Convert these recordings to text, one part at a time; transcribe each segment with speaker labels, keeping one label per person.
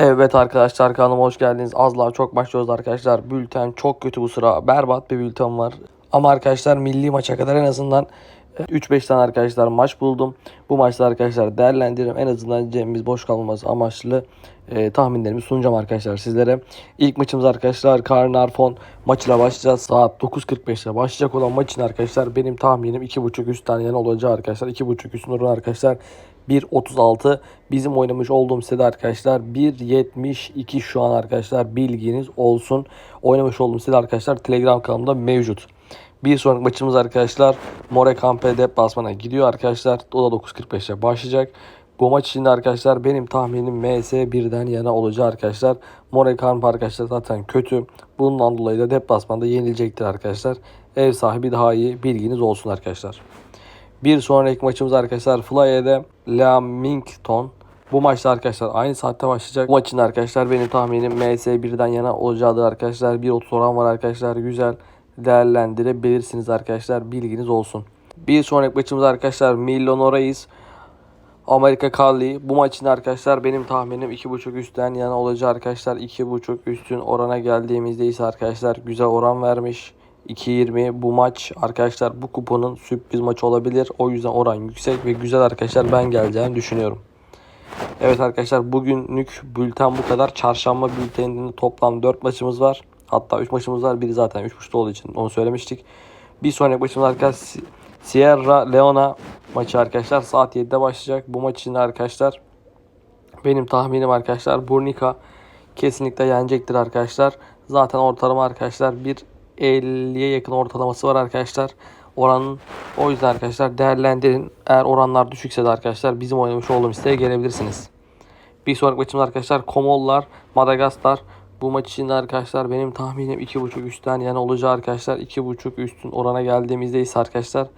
Speaker 1: Evet arkadaşlar kanalıma hoş geldiniz. Azlar çok başlıyoruz arkadaşlar. Bülten çok kötü bu sıra. Berbat bir bülten var. Ama arkadaşlar milli maça kadar en azından 3-5 tane arkadaşlar maç buldum. Bu maçta arkadaşlar değerlendiririm. En azından cebimiz boş kalmaması amaçlı e, tahminlerimi sunacağım arkadaşlar sizlere. İlk maçımız arkadaşlar Karnarfon maçıyla başlayacağız. Saat 9.45'te başlayacak olan maçın arkadaşlar benim tahminim 2.5 üst tane olacağı arkadaşlar. 2.5 üstün oranı arkadaşlar 1.36 bizim oynamış olduğum sitede arkadaşlar 1.72 şu an arkadaşlar bilginiz olsun. Oynamış olduğum sitede arkadaşlar Telegram kanalımda mevcut. Bir sonraki maçımız arkadaşlar Morecampe deplasmana gidiyor arkadaşlar. O da 9.45'te başlayacak. Bu maç içinde arkadaşlar benim tahminim MS 1'den yana olacağı arkadaşlar. Morecampe arkadaşlar zaten kötü. Bundan dolayı da deplasmanda yenilecektir arkadaşlar. Ev sahibi daha iyi bilginiz olsun arkadaşlar. Bir sonraki maçımız arkadaşlar Fly'de Lamington. Bu maçta arkadaşlar aynı saatte başlayacak. Bu maçın arkadaşlar benim tahminim MS 1'den yana olacağı arkadaşlar. 1.30 oran var arkadaşlar. Güzel değerlendirebilirsiniz arkadaşlar. Bilginiz olsun. Bir sonraki maçımız arkadaşlar Milano Reis. Amerika Kalli. Bu maçın arkadaşlar benim tahminim 2.5 üstten yana olacağı arkadaşlar. 2.5 üstün orana geldiğimizde ise arkadaşlar güzel oran vermiş. 2.20 bu maç arkadaşlar bu kuponun sürpriz maçı olabilir. O yüzden oran yüksek ve güzel arkadaşlar ben geleceğini düşünüyorum. Evet arkadaşlar bugünlük bülten bu kadar. Çarşamba bülteninde toplam 4 maçımız var. Hatta 3 maçımız var. Biri zaten 3.5'ta olduğu için onu söylemiştik. Bir sonraki maçımız arkadaşlar Sierra Leona maçı arkadaşlar saat 7'de başlayacak. Bu maç için arkadaşlar benim tahminim arkadaşlar Burnika kesinlikle yenecektir arkadaşlar. Zaten ortalama arkadaşlar bir 50'ye yakın ortalaması var arkadaşlar. Oranın o yüzden arkadaşlar değerlendirin. Eğer oranlar düşükse de arkadaşlar bizim oynamış olduğumuz siteye gelebilirsiniz. Bir sonraki maçımız arkadaşlar Komollar Madagaskar. Bu maç için arkadaşlar benim tahminim 2.5 üstten yani olacağı arkadaşlar 2.5 üstün orana geldiğimizde ise arkadaşlar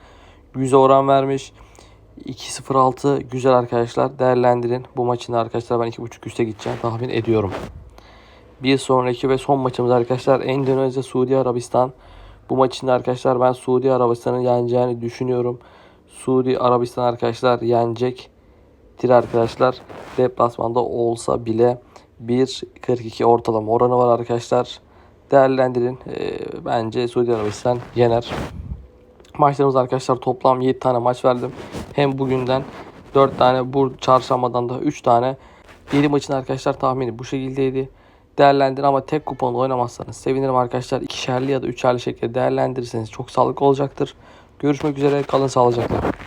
Speaker 1: güzel oran vermiş. 2.06 güzel arkadaşlar değerlendirin. Bu maçın arkadaşlar ben 2.5 üste gideceğim tahmin ediyorum. Bir sonraki ve son maçımız arkadaşlar Endonezya Suudi Arabistan. Bu maçın arkadaşlar ben Suudi Arabistan'ın yeneceğini düşünüyorum. Suudi Arabistan arkadaşlar yenecektir arkadaşlar. Deplasmanda olsa bile 1.42 ortalama oranı var arkadaşlar. Değerlendirin. Ee, bence Suudi Arabistan yener. Maçlarımız arkadaşlar toplam 7 tane maç verdim. Hem bugünden 4 tane bu çarşambadan da 3 tane. 7 maçın arkadaşlar tahmini bu şekildeydi. Değerlendirin ama tek kuponla oynamazsanız sevinirim arkadaşlar. İkişerli ya da üçerli şekilde değerlendirirseniz çok sağlıklı olacaktır. Görüşmek üzere kalın sağlıcakla.